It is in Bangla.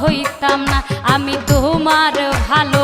হইতাম না। আমি তোমার ভালো